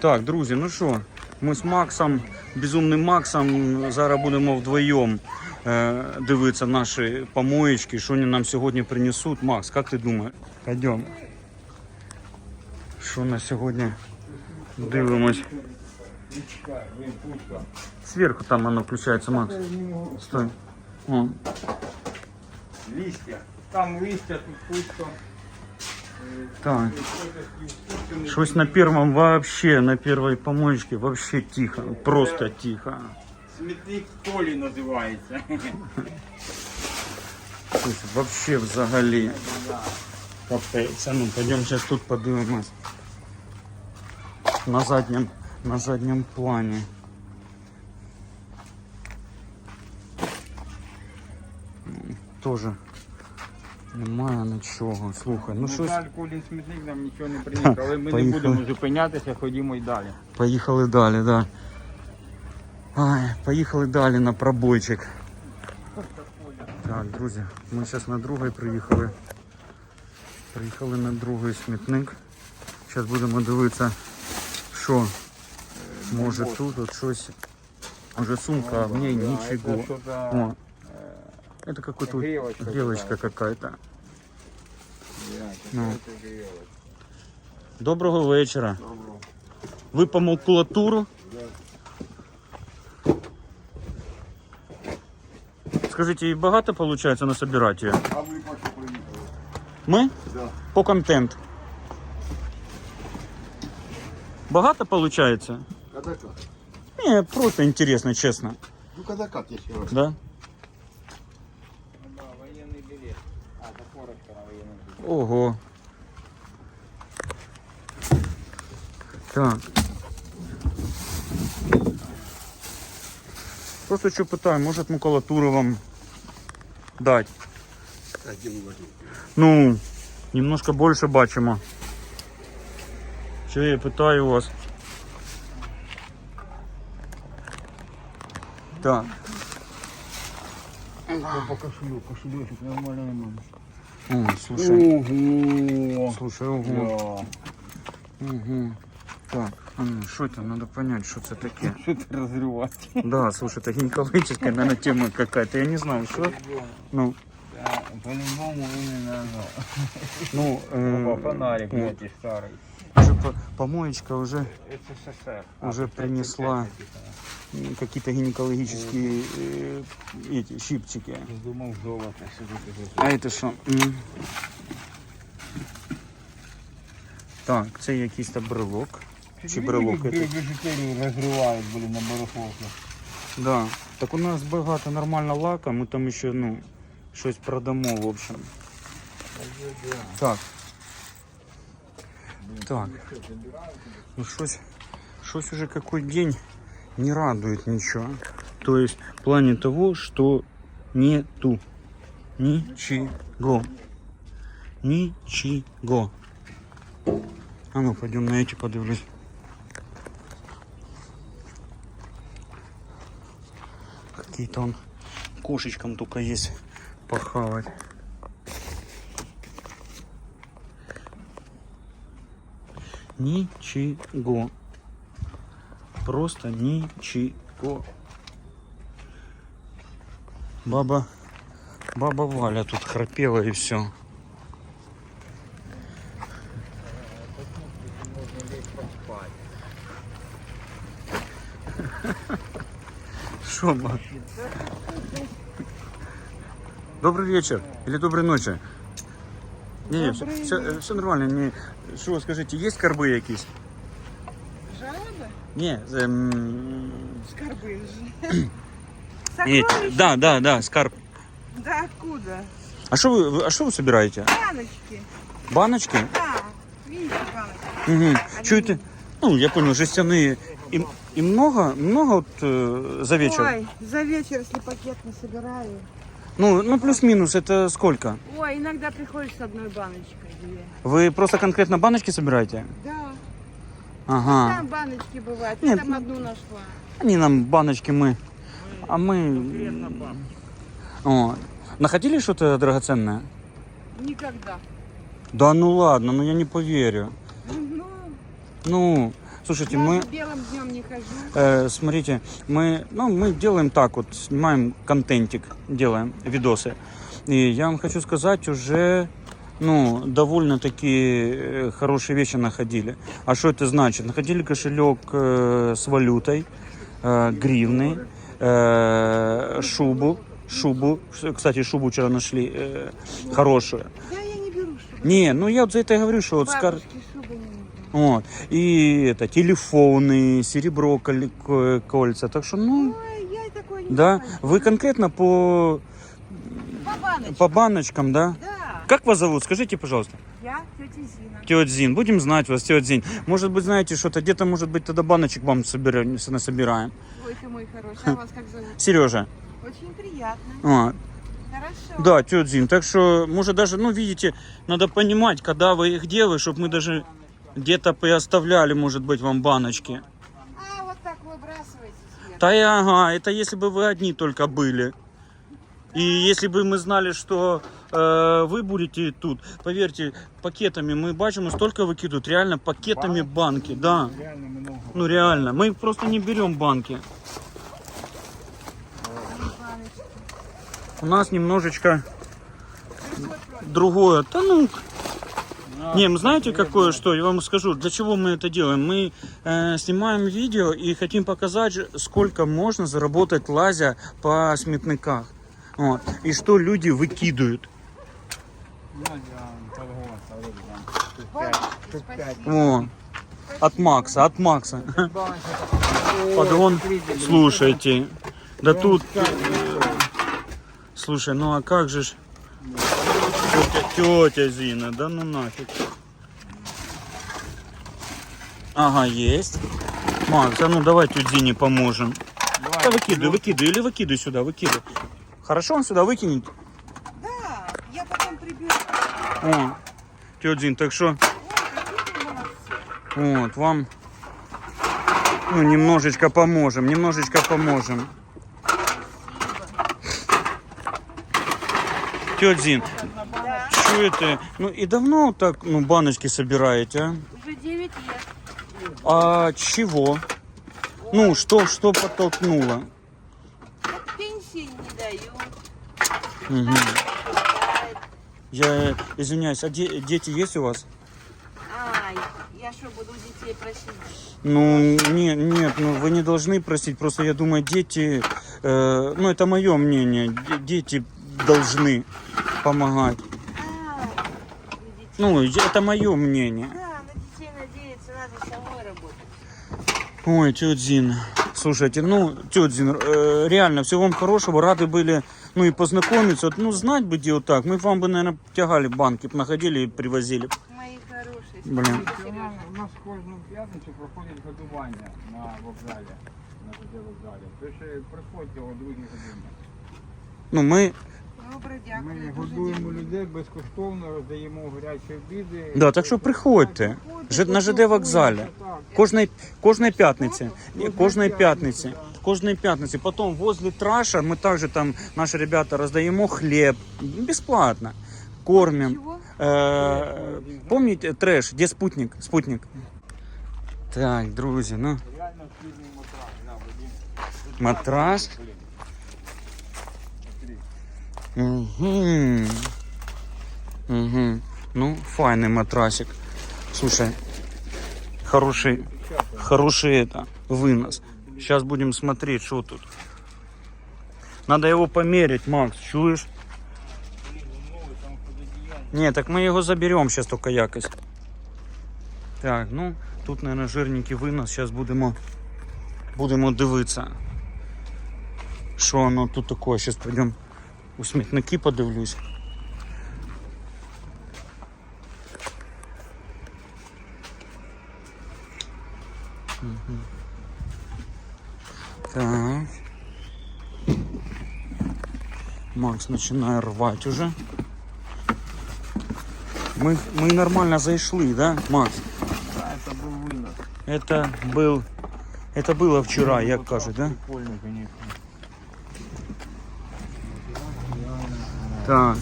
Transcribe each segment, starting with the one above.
Так, друзі, ну що, ми з Максом, безумним Максом, зараз будемо вдвоєм е, дивитися наші помоєчки, що вони нам сьогодні принесуть. Макс, як ти думаєш? Пойдемо. Що на сьогодні дивимось? Сверху там оно включается, Макс. Стой. О, Листья. Там листья, тут пусто. так. Щось на первом вообще, на первой помоечке вообще тихо. Просто тихо. Смітник Толі називається. Щось вообще взагалі. Капець. А ну, пойдем сейчас тут подивимось. На заднем, на заднем плане. М, Тоже немає нічого. Слухай, ну Ну, щось. жаль, Колін смітник нам нічого не приніс, але ми не Поїхали. будемо зупинятися, ходімо й далі. Поїхали далі, да. Ай, поїхали далі на пробойчик. Так, друзі, ми зараз на другий приїхали. Приїхали на другий смітник. Зараз будемо дивитися, що може тут от щось. Уже сумка, а в ней ничего. О, это какой-то Грелочка грелочка какая-то. Ну. Ну. Доброго вечора. Ви по макулатуру? Скажіть, і багато виходить насобирати її? А ви по що приїхали? Ми? Да. По контент. Багато виходить? Когда как? Ні, просто інтересно, чесно. Ну когда как, я ще раз. Да? Да, Ого. Так. Просто що питаю, може макулатуру вам возьму. Ну, немножко більше бачимо. Що я питаю вас? Так. По кошелю, кошелечок нормально нормально. О, слушай. Ого! Слушай, ого. Угу. Так, а ну, що це? Надо понять, що це таке. Що ти розривати? Да, слушай, это гинекологическая, наверное, тема какая-то. Я не знаю, что. Ну, Да, По-любому він не назвав. ну, Опа, э, фонарик, вот, блядь, старий. уже по- помоечка уже СССР. Уже принесла. м, какие-то гинекологические э, эти щипчики. Думав золото сидити. А это что? М. Так, це якийсь то брелок. Чи брелок это? Біжутерію розривають, блін, на барахолку. Да. Так у нас багато нормально лака, ми там ще, ну, щось продамо, в общем. Так. Так. Ну щось, щось уже какой день не радует ничего. То есть в плане того, что нету ничего. Ничего. А ну пойдем на эти подивлюсь. Какие-то он кошечкам только есть похавать. Ничего. Просто ничего. Баба, баба Валя тут храпела и все. Шо, ма? Добрый вечер или доброй ночи? Не, не, все, все, все нормально. Не, що, скажите, есть карби якісь? Жалоби? Не, ем, Скорбы же. ні, Сокровища? да, да, да, скарб. Да откуда? А что вы, а что вы собираете? Баночки. Баночки? Да. Видите баночки? Угу. Чуете? Ну, я понял, жестяные. И, и много, много вот э, за вечер? Ой, за вечер, если пакет не собираю. Ну, ну плюс-минус, это сколько? Ой, иногда приходишь с одной баночкой. Две. Вы просто конкретно баночки собираете? Да. Ага. Там баночки бывают. Нет, Я там ну- одну нашла. Они нам баночки мы. А мы. О. Находили что-то драгоценное? Никогда. Да ну ладно, ну я не поверю. Ну, Ну, Слушайте, Я мы, белым днем не хожу. э, смотрите, мы, ну, мы делаем так вот, снимаем контентик, делаем видосы. И я вам хочу сказать, уже, ну, довольно-таки э, хорошие вещи находили. А что это значит? Находили кошелек э, с валютой, э, гривны, э, шубу, шубу. Кстати, шубу вчера нашли э, хорошую. Да, я не беру шубу. Не, ну я вот за это и говорю, что вот с Вот. И это, телефоны, серебро, коль- ко- кольца. Так что, ну, Ой, я такое не да. знаю. Вы конкретно по, По баночке. по баночкам, да? Да. Как вас зовут? Скажите, пожалуйста. Я тетя Зина. Тетя Зин. Будем знать вас, тетя Зин. Может быть, знаете, что-то где-то, может быть, тогда баночек вам собираем, насобираем. Ой, ты мой хороший. А вас как зовут? Сережа. Очень приятно. А, Хорошо. да, тетя Зин. Так что, может, даже, ну, видите, надо понимать, когда вы их делаете, чтобы мы даже где-то оставляли, может быть, вам баночки. А, вот так выбрасываете. Та и ага, это если бы вы одни только были. И если бы мы знали, что э, вы будете тут, поверьте, пакетами мы бачимо столько выкидывают, реально пакетами банки, да. Реально много. Ну реально, мы просто не берем банки. У нас немножечко другое. Да ну, не, мы знаете какое что? Я вам скажу, для чего мы это делаем. Мы э, снимаем видео и хотим показать, сколько можно заработать лазя по сметниках. Вот. И что люди выкидывают. Ну. О, от Макса, от Макса. Подгон, слушайте, да тут, э, слушай, ну а как же ж, тетя, тетя Зина, да ну нафиг. Ага, есть. Макс, а ну давай тете Зине поможем. Да выкидывай, выкидывай, или выкидывай сюда, выкидывай. Хорошо, он сюда выкинет. Да, я потом приберу. О, тетя Зин, так что, вот, вам, ну, немножечко поможем, немножечко поможем. Тетя Зин, Это? Ну и давно так, ну, баночки собираете, а? Уже 9 лет. А чего? Ну, что, что подтолкнуло? Так пенсии не дают. Ай, Я извиняюсь, а де- дети есть у вас? Ай, я что, буду у детей просить? Ну, не, нет, ну вы не должны просить. Просто я думаю, дети, э, ну это мое мнение, де- дети должны помогать. А, у детей. Ну, это мое мнение. Да, на детей надеяться надо самой работать. Ой, тетя Зин, слушайте, ну, тетя Зин, э, реально, всего вам хорошего, рады были, ну, и познакомиться, Вот, ну, знать бы где вот так, мы вам бы, наверное, тягали банки, б находили и привозили. б. Мои хорошие. Блин. спасибо, У Сережа. нас, у нас кожну п'ятницю проходить годування на вокзалі. На ЖД вокзалі. Тож е, приходьте о другій годині. Ну, ми, Добре, дякую. Ми дуже годуємо дякую. людей безкоштовно, роздаємо гарячі обіди. да, так що приходьте, Ж- на ЖД вокзалі. Так. Кожної, кожної п'ятниці, Ні, кожної п'ятниці, кожної п'ятниці. Потім возле траша ми також там, наші ребята, роздаємо хліб, безплатно, кормимо. Чего? Э, помните трэш, где спутник? Спутник. Так, друзі, ну Реально східний матрас. Да, Вадим. матрас. Угу. Угу. Ну, файний матрасик. Слушай, хороший, хороший это, вынос. Сейчас будем смотреть, что тут. Надо его померить, Макс, чуешь? Не, так мы его заберем сейчас только якость. Так, ну, тут, наверное, жирненький вынос. Сейчас будемо, будемо дивитися. Що воно тут такое? Сейчас пойдем у смітники подивлюсь. Так. Макс начинает рвать уже. Мы, мы нормально зашли, да, Макс? Да, це був винос. Это был, это было вчера, як кажуть, да? Прикольно, конечно. Так.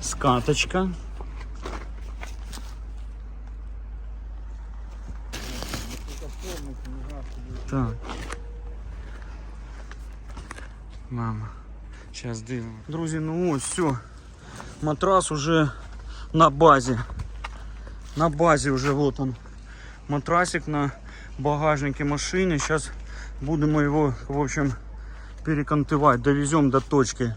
Скаточка. Так. Мама. Зараз дивимо. Друзі, ну ось все. Матрас уже на базі. На базі вже вот он. Матрасик на багажнике машины. Сейчас будем его, в общем, перекантывать. Довезем до точки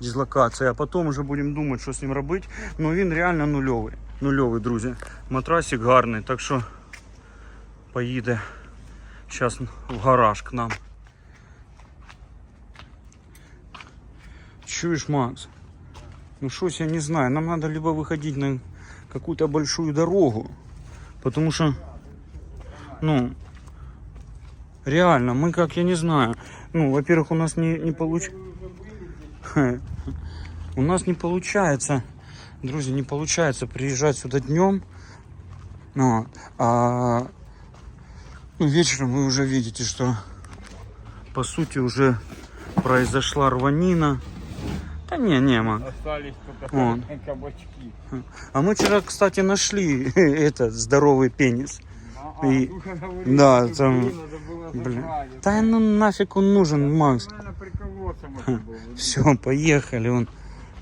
дислокации. А потом уже будем думать, що з ним робити. Ну він реально нульовий. Нульовий, друзі. Матрасик гарний, так що поїде зараз в гараж к нам. Чуешь, Макс? Ну щось я не знаю. Нам надо либо выходить на какую-то большую дорогу. Потому что, ну, реально, мы как, я не знаю. Ну, во-первых, у нас не, не получается. У нас не получается, друзья, не получается приезжать сюда днем. Ну, а ну, вечером вы уже видите, что по сути уже произошла рванина. Да не, не, Мак. Остались только Вон. кабачки. А мы вчера, кстати, нашли этот здоровый пенис. А, И- Духа говорит, да, там, блин. Да ну нафиг он нужен, Макс. Можно было. Все, поехали. Он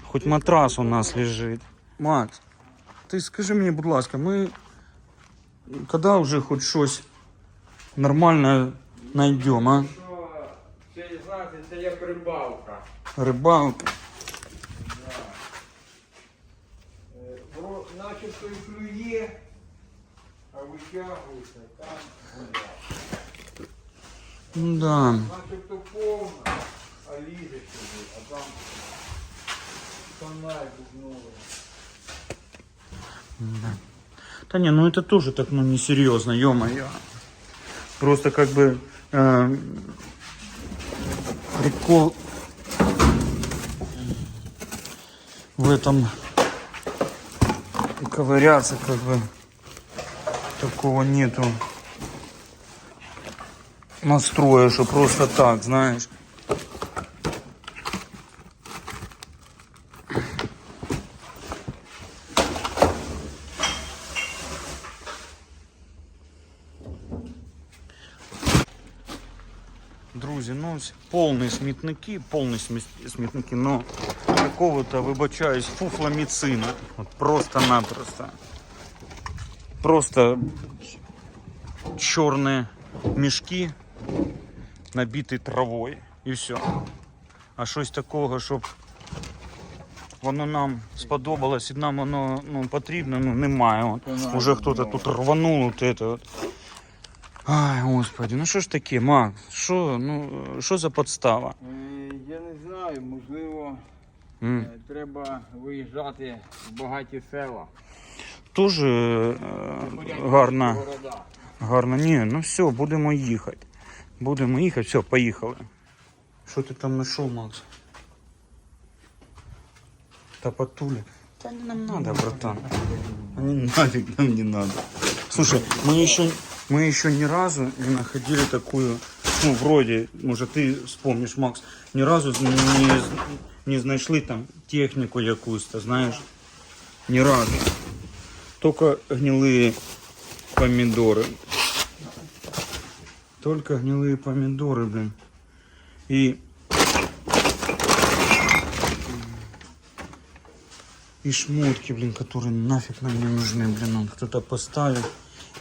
хоть матрас у нас лежит. Макс, ти скажи мені, будь ласка, ми коли вже хоч щось нормальне знайдемо, а? Що, Це, знаєте, це як рибалка. Рибалка. Е, бро- Начебто і клює, а витягується там гуляє. Ну да. Начебто повна, а лізе сюди, а там новий. да. Да не, ну это тоже так, ну несерьезно, ё-моё. Просто как бы э, прикол в этом ковыряться как бы такого нету настроя, что просто так, знаешь. Ось повні смітники, повні смітники, но какого-то, вибачаюсь, фуфламіцина. От просто-напросто. Просто чорні мішки, набиті травою і все. А щось такого, щоб воно нам сподобалось і нам воно ну, потрібно, ну немає. От, уже хтось тут рванув от это от. Ай, господи, ну що ж таке, Макс? Що, ну, що за подстава? Е, Я не знаю, можливо, е, треба виїжджати в багаті села. Дуже е, гарна, гарна. Ні, ну все, будемо їхати. Будемо їхати, все, поїхали. Що ти там знайшов, Макс? Та патуля. Та не нам надо, братан. Нафиг нам не надо. Слушай, мы еще, мы еще ни разу не находили такую, ну, вроде, может, ты вспомнишь, Макс, ни разу не, не знайшли там технику якусь-то, знаешь? Ни разу. Только гнилые помидоры. Только гнилые помидоры, блин. И И шмотки, блин, которые нафиг нам не нужны, блин, кто-то поставил,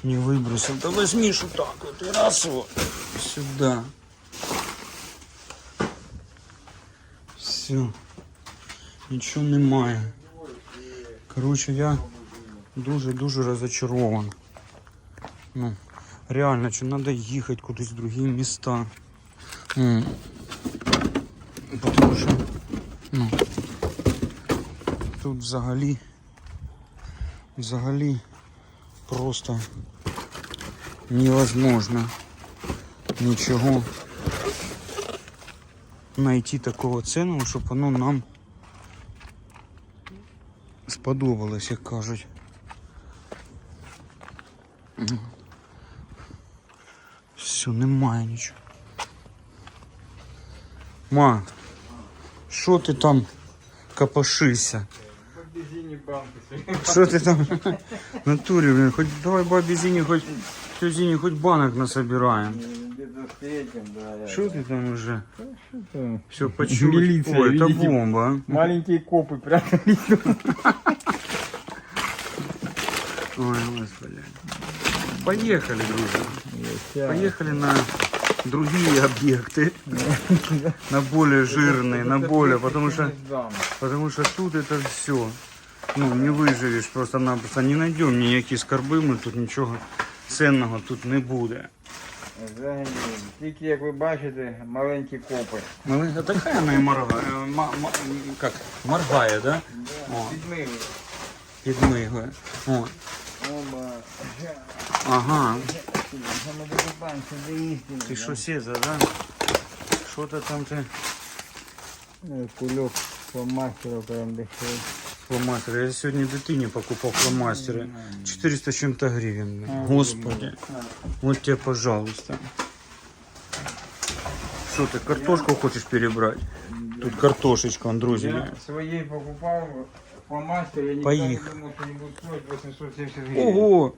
не выбросил. Да возьми ж вот так вот и раз вот сюда. Все. Нічого немає. Короче, я дуже-дуже розочарован. Ну, реально, чи треба їхати кудись в другі міста. М. Потому що, ну, тут взагалі, взагалі просто невозможно нічого знайти такого цінного, щоб воно нам сподобалось, як кажуть. Все, немає нічого. Ма, що ти там копошишся? Що ти там в натурі, блін, хоч давай бабі Зіні хоч тетя Зине хоть банок насобираем. Где-то встретим, да. я- Что ты там уже? Что? Все почули. Милиция, Ой, это видите? бомба. а. Маленькие копы прятались. Ой, господи. Поехали, друзья. Поехали на другие объекты. На более жирные, на более, потому что, потому что тут это все. Ну, не виживеш просто-напросто. Не знайдемо ніякі скарби, ми тут нічого ценного тут не буде. Взагалі, Тільки, як ви бачите, маленькі копи. Маленька така вона і моргає. е, ма- ма- Як? Моргає, да? О, Підмили. підмигує. О, Оба. ага. Саме сюди істину. Ти що сіза, да? Що то там ти? Кульок по мастеру прям дешевий. Фломастери. Я сьогодні дитині покупав фломастери. 400 з чим-то гривень. Господи. Вот тебе, пожалуйста. Що ти, картошку хочеш перебрати? Тут картошечка, он, друзі. Я своей покупал по мастеру, я никогда Поехали. не думал, что они будут стоить 870 гривен. Ого!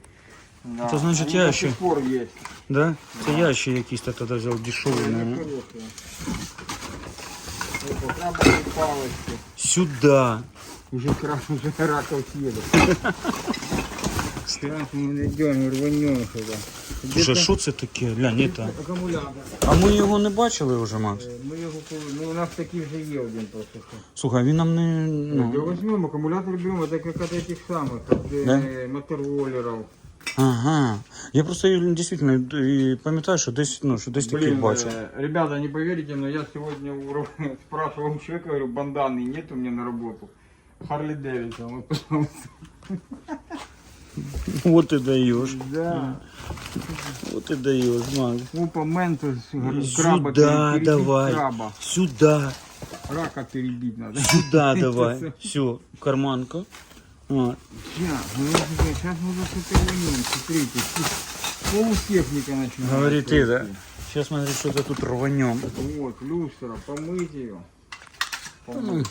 Да. Это значит, Они я до еще- сих пор есть. Да? Це я ще якийсь то тоді взяв дешевий. Они наверное. хорошие. Вот, крабовые палочки. Сюда. Уже краб, уже раков съедут. Сейчас мы найдем, рванем сюда. Слушай, що це таке? Глянь, это. Аккумулятор. А ми його не бачили вже, Макс? Е, Ми його коли- ну у нас такий вже є один просто. що. Слухай, він нам не. Ну. Ну. возьмем, аккумулятор берем, это как от этих самых, от Да? э, мотороллеров. Ага. Я просто дійсно і пам'ятаю, що десь, ну, що десь таких Блин, бачив. э, ребята, не поверите, но я сегодня у Ро- спрашивал у человека, говорю, банданы нет у меня на работу. Харли Дэвидсон, вот, пожалуйста. Вот ти даєш. Да. Вот ти даєш, Макс. Опа, ментус, Сюда краба, перебить давай. краба. Сюда. Рака перебить надо. Сюда давай. Все, карманка. Вот. Сейчас, ну, мы что-то вернем, смотрите. Полутехника начинается. Говорит ты, да? Сейчас смотри, что-то тут рванем. Вот, люстра, помыть ее. Ну,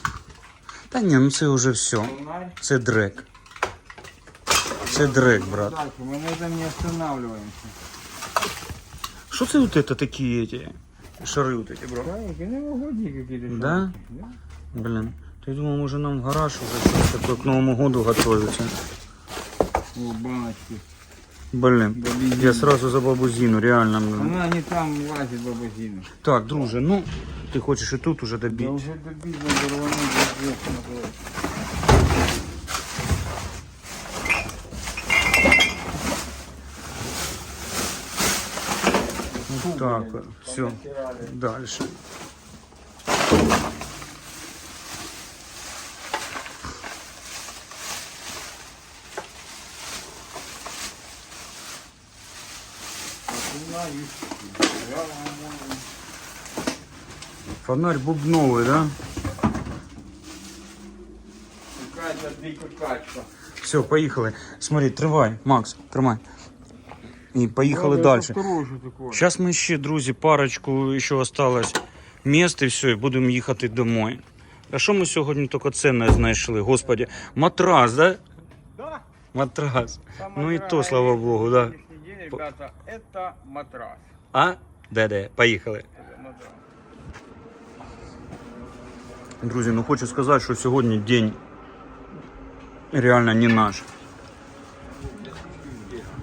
Та ні, ну це вже все. Фонарь. Це дрек. Це дрек, брат. Дальше, мы на этом не останавливаемся. Що це вот это такі эти? Шари вот эти, бро? Да, и новогодние какие-то. Да? шарики, да? Блин. Ты думал, може нам в гараж уже щось такое к Новому году готовится. О, баночки. Блин. Бабузину. Я сразу за бабу Зину, реально. блин. Она не там лазит, баба Зина. Так, друже, ну, ти хочеш і тут уже Да добити. уже добить надо рвануть, пиздец, смотри. Так, все, дальше. Фонарь бубновый, да? Какая-то дикая качка. Все, поїхали. Смотри, тривай, Макс, тримай. І поїхали Надо далі. осторожно такое. Зараз ми ще, друзі, парочку ще осталось міст і все, і будемо їхати домой. А що ми сьогодні тільки цінне знайшли? Господи, матрас, да? Да. Матрас. Самое Ну і дорогое то, слава вещь Богу, на да. сегодняшний день, Ребята, это матрас. А? Де-де, поїхали. Это матрас. Друзі, ну хочу сказати, що сьогодні день реально не наш.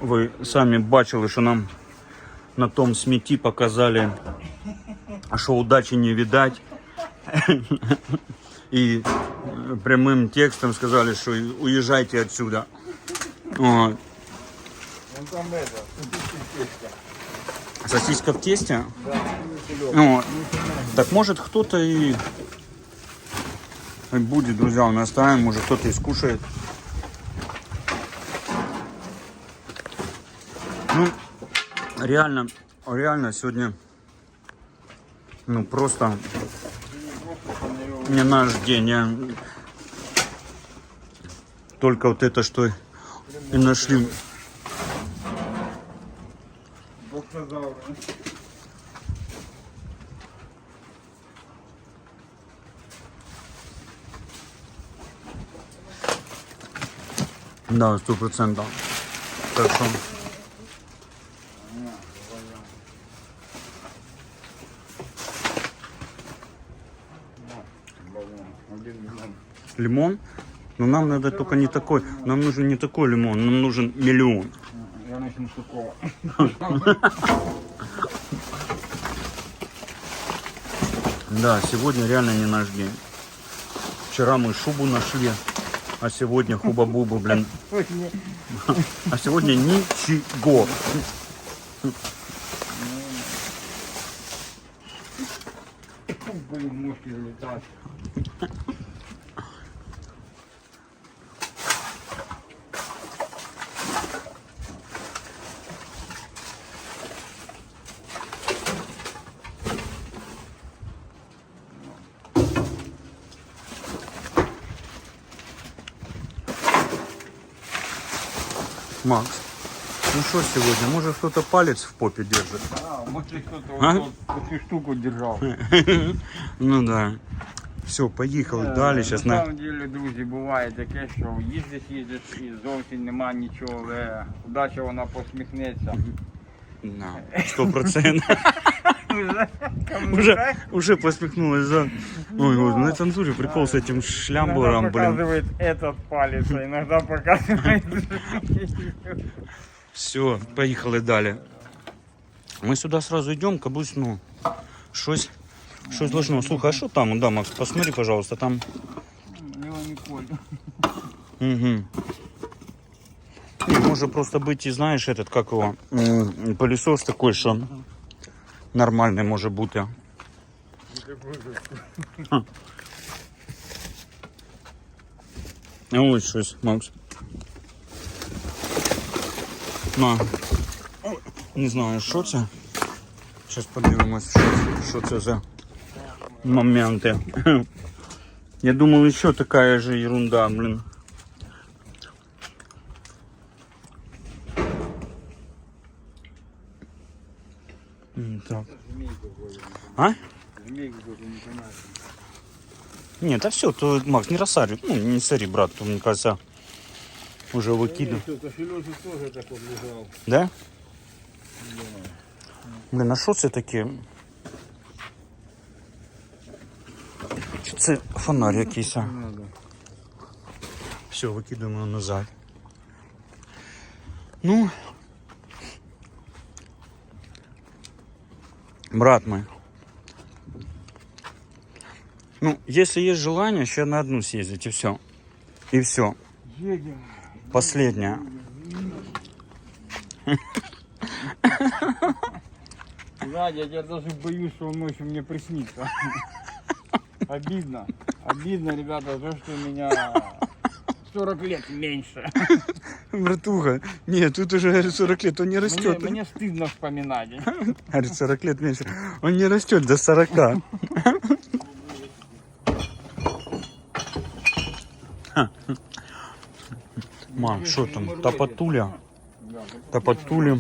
Ви самі бачили, що нам на тому смітті показали, що удачі не видать. І е, прямим текстом сказали, що уїжджайте отсюда. От. Вон там это, Сосиска в тесте? да, кулек. Вот. Так может кто-то и и будет, друзья, нас оставим, может кто-то и скушает. Ну, реально, реально сегодня, ну просто не наш день. Я только вот это, что и нашли. Боксозавр. Да, сто процентов. Так миллион. Лимон? Но нам надо только не такой. Нам нужен не такой лимон, нам нужен миллион. Я начну с такого. Да, сегодня реально не наш день. Вчера мы шубу нашли, а сегодня хуба-буба, блин. А сегодня ничего. Макс, ну что сегодня? Может кто-то палец в попе держит? А, может кто-то А? вот тут эту штуку держал. Ну да. Все, поїхали далі. Зараз на на. самом деле, друзі, буває таке, що їздиш, їздиш і зовсім нема нічого, але удача вона посміхнеться. На, 100%. Уже кому Уже, так? уже посмехнулась, да. Ой, вот, на цензуре прикол с этим шлямбуром, Иногда блин. показывает этот палец, а иногда показывает Все, поїхали далі. Ми сюди сразу йдемо, кабусь, ну, щось, щось должно. Слухай, а що там? Да, Макс, посмотри, пожалуйста, там. Лева Николь. Угу. Може просто бути, знаєш, этот, как його, м, пылесос такой, що нормальний може бути. А ось щось, Макс. На. Не знаю, що це. Зараз подивимось, що, що це за моменти. Я думал, еще такая же ерунда, блин. М, Так. А? Нет, а все, то Макс, не рассари. Ну, не сори, брат, то, мне кажется, уже лежал. Да? Блин, а що це таке? Чи це фонарь якийсь? а? Все, викидаємо назад. Ну, брат мой. Ну, если есть желание, еще на одну съездить, и все. И все. Едем. Последняя. Надя, я даже боюсь, что он ночью мне приснится. Обидно. Обидно, ребята, то, что у меня 40 лет меньше. Братуха, нет, тут уже говорит, 40 лет, он не Мне, растет. мне стыдно вспоминать. Говорит, 40 лет меньше. Он не растет до 40. Мам, что там? Топотуля. Да, Топотуля.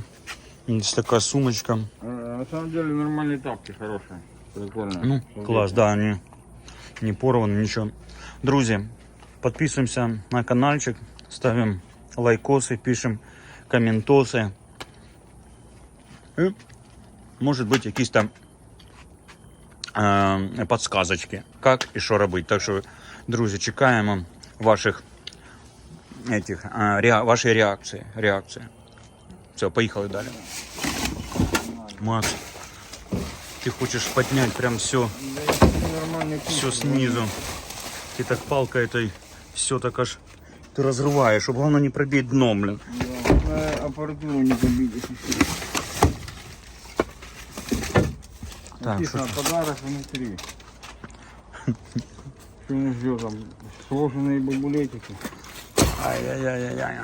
Есть такая сумочка. э, На самом деле нормальные тапки, хорошие. Прикольно. Ну, класс, да, они не порваны, ничего. Друзья, подписываемся на каналчик, ставим лайкосы, пишем комментосы. И, может быть, якісь там е, подсказочки, як і що робити. Так що, друзі, чекаємо ваших этих, е, rea, вашої реакції. реакції. Все, поїхали далі. Макс, ти хочеш підняти прям все. Да, если нормальный курс, все снизу. Ты так палкой этой все так аж ты разрываешь, чтобы главное не пробить дно, блин. Да, э, аппаратуру не побить, если что. Так, Написано, подарок внутри. Что не ждет там? Сложенные бабулетики. Ай-яй-яй-яй.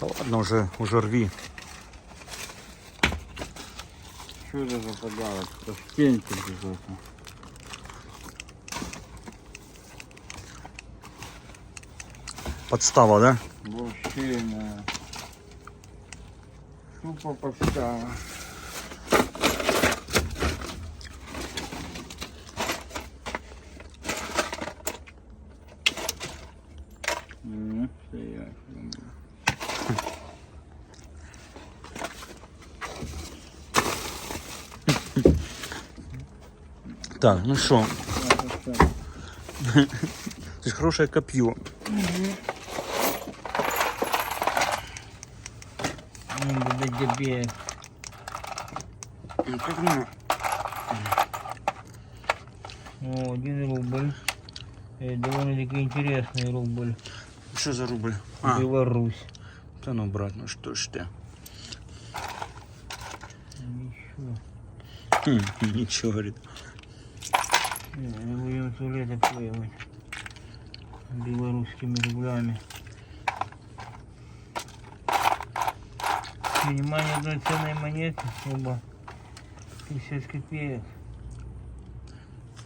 Да ладно, уже, уже рви. Что это за подарок? Ташкентик какой-то. Подстава, да? Вообще, на... Тупо подстава. М, стоять, блин. Так, ну що, це ж хороше коп'є. Ну, да тебе. Ну, как воно? О, один рубль. Э, Довольно-таки интересный рубль. Що за рубль? А, Беларусь. та ну, брат, ну що ж ти? Ничего. Хм, нічого, говорить. Будем туалет обклеивать. Белорусскими рублями. Внимание одной ценной монеты, оба 50 копеек.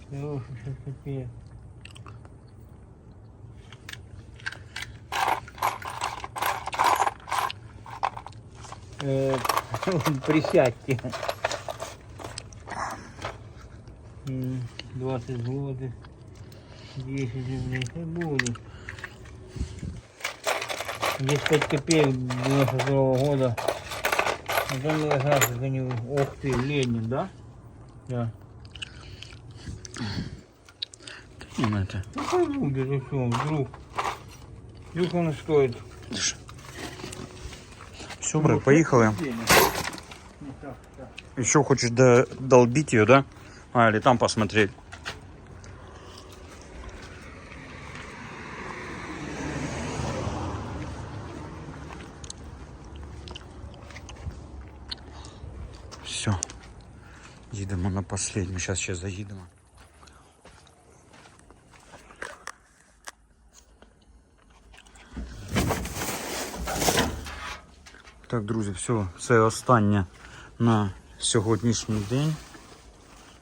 Всего 60 копеек. Э, Присядьте. М, 20 злотых. 10 рублей. Это будет. Здесь 5 копеек 92 года. Ну, там я знаю, как они... Ох ты, Ленин, да? Да. Ну, это. Ну, да что, вдруг. Вдруг он стоит. Все, брат, поїхали. Еще хочешь до- долбить ее, да? А, или там посмотреть. Все. Їдемо на последню. Сейчас ще заїдемо. Так, друзі, все, це останнє на сьогоднішній день.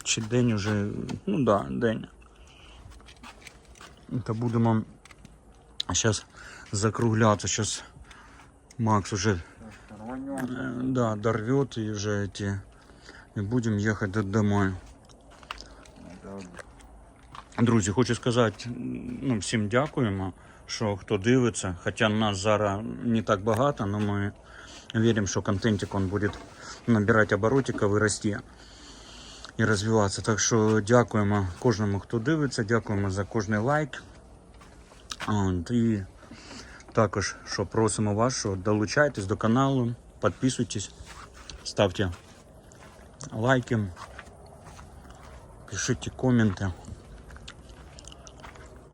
Чи день уже, ну да, день. Та будемо зараз закруглятися. Зараз Макс уже э, да, дорвет и уже эти и будем ехать до- домой. Друзі, хочу сказати ну, всім дякуємо, що хто дивиться. Хоча нас зараз не так багато, але ми віримо, що контентик он буде набирати оборотика, вирости і розвиватися. Так що дякуємо кожному, хто дивиться, дякуємо за кожний лайк. І також, що просимо вас, що долучайтесь до каналу, підписуйтесь, ставте лайки, пишіть коменти.